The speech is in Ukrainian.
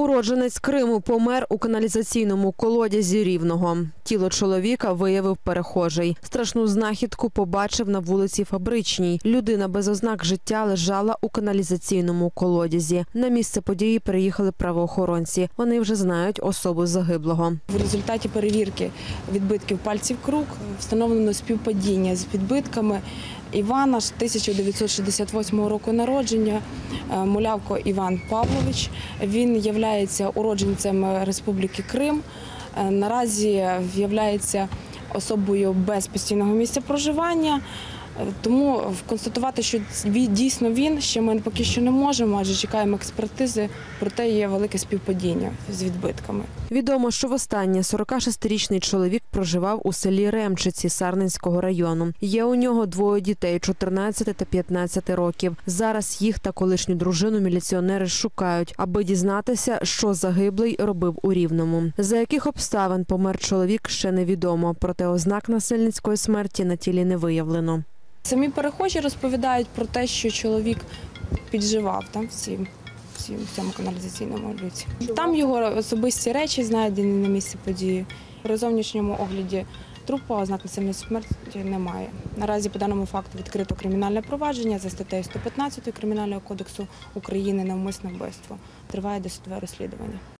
Уродженець Криму помер у каналізаційному колодязі Рівного. Тіло чоловіка виявив перехожий. Страшну знахідку побачив на вулиці Фабричній. Людина без ознак життя лежала у каналізаційному колодязі. На місце події приїхали правоохоронці. Вони вже знають особу загиблого. В результаті перевірки відбитків пальців крук встановлено співпадіння з відбитками Івана ж 1968 року народження, е, Мулявко Іван Павлович. Він є уродженцем Республіки Крим. Е, Наразі є особою без постійного місця проживання. Тому констатувати, що дійсно він, ще ми поки що не можемо, адже чекаємо експертизи, проте є велике співпадіння з відбитками. Відомо, що востаннє 46-річний чоловік проживав у селі Ремчиці Сарненського району. Є у нього двоє дітей 14 та 15 років. Зараз їх та колишню дружину міліціонери шукають, аби дізнатися, що загиблий робив у Рівному. За яких обставин помер чоловік, ще невідомо. Проте ознак насильницької смерті на тілі не виявлено. Самі перехожі розповідають про те, що чоловік підживав там всім. в цьому каналізаційному люці. Там його особисті речі знайдені на місці події. При зовнішньому огляді трупу ознак насильної смерті немає. Наразі по даному факту відкрито кримінальне провадження за статтею 115 Кримінального кодексу України навмисне вбивство. Триває досудове розслідування.